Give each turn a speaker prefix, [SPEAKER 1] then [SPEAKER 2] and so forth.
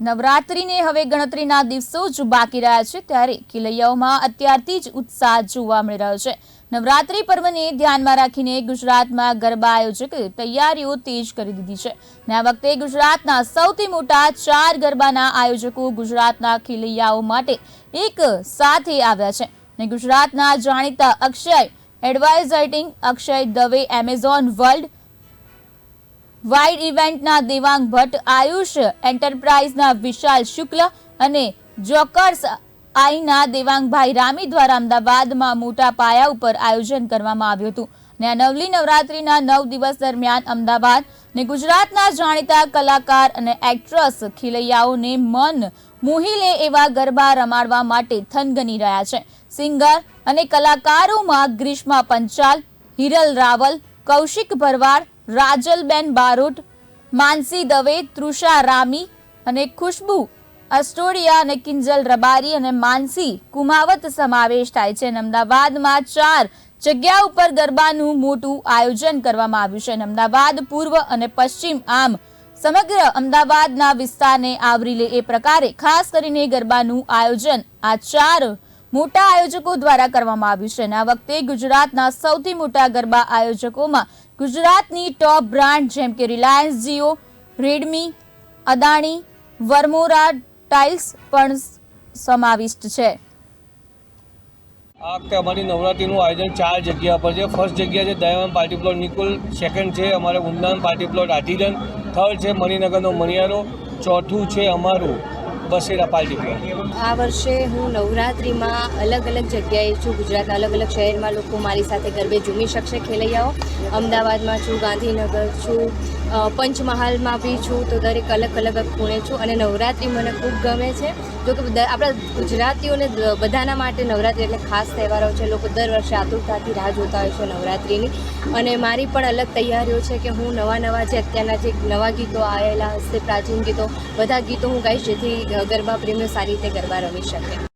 [SPEAKER 1] નવરાત્રીને હવે ગણતરીના દિવસો જ બાકી રહ્યા છે, ત્યારે કિલૈયાઓમાં અત્યારથી જ ઉત્સાહ જોવા મળી રહ્યો છે. નવરાત્રી પર્વને ધ્યાનમાં રાખીને ગુજરાતમાં ગરબા આયોજકે તૈયારીઓ તેજ કરી દીધી છે. ને આ વખતે ગુજરાતના સૌથી મોટા ચાર ગરબાના આયોજકો ગુજરાતના કિલૈયાઓ માટે એક સાથે આવ્યા છે. ને ગુજરાતના જાણીતા Akshay advertising Akshay Dave, Amazon world wide ઇવેન્ટના Devang Bhatt, Ayush એન્ટરપ્રાઇઝના વિશાલ શુક્લ અને જોકર્સ આઈના દેવાંગભાઈ રામી દ્વારા અમદાવાદમાં મોટા પાયા ઉપર આયોજન કરવામાં આવ્યું હતું. અને આ નવલી નવરાત્રિના નવ દિવસ દરમિયાન અમદાવાદ ને ગુજરાતના જાણીતા કલાકાર અને એક્ટ્રેસ ખિલૈયાઓને મન મોહી લે એવા ગરબા રમાડવા માટે થનગની રહ્યા છે. સિંગર અને કલાકારોમાં ગ્રીષ્મા પંચાલ, હિરલ રાવલ, કૌશિક ભરવાડ રાજલબેન બારોટ માનસી દવે, તૃષા રામી અને ખુશ્બુ, અસ્ટોડિયા અને કિંજલ રબારી અને માનસી કુમાવત સમાવેશ થાય છે અમદાવાદમાં ચાર જગ્યા ઉપર ગરબાનું મોટું આયોજન કરવામાં આવ્યું છે અમદાવાદ પૂર્વ અને પશ્ચિમ આમ સમગ્ર અમદાવાદના વિસ્તારને આવરી લે એ પ્રકારે ખાસ કરીને ગરબાનું આયોજન આ ચાર મોટા આયોજકો દ્વારા કરવામાં આવ્યું છે અને આ વખતે ગુજરાતના સૌથી મોટા ગરબા આયોજકોમાં ગુજરાતની ટોપ બ્રાન્ડ જેમ કે રિલાયન્સ જીઓ રેડમી અદાણી વર્મોરા ટાઇલ્સ પણ સમાવિષ્ટ છે.
[SPEAKER 2] આ વખતે અમારી નવરાત્રીનું આયોજન ચાર જગ્યા પર છે. ફર્સ્ટ જગ્યા છે Dayavan party plot Nikul second છે અમારે ઉમદાન પાર્ટી પ્લોટ આધીજન થર્ડ છે મણિનગરનો મણિયારો, ચોથું છે અમારું બસેરા પાર્ટી
[SPEAKER 3] આ વર્ષે હું નવરાત્રિમાં અલગ અલગ જગ્યાએ છું. ગુજરાતના અલગ અલગ શહેરમાં લોકો મારી સાથે ગરબે ઝૂમી શકશે. ખેલૈયાઓ, અમદાવાદમાં છું, ગાંધીનગર છું પંચમહાલમાં બી છું તો દરેક અલગ અલગ ખૂણે છું અને નવરાત્રિ મને ખૂબ ગમે છે. જો કે આપણા ગુજરાતીઓને બધાના માટે નવરાત્રિ એટલે ખાસ તહેવારો છે. લોકો દર વર્ષે આતુરતાથી રાહ જોતા હોય છે નવરાત્રિની. અને મારી પણ અલગ તૈયારીઓ છે કે હું નવા નવા જે અત્યારના જે નવા ગીતો આવેલા હશે, પ્રાચીન ગીતો, બધા ગીતો હું ગાઈશ જેથી ગરબા પ્રેમીઓ સારી રીતે ગરબા રમી શકે.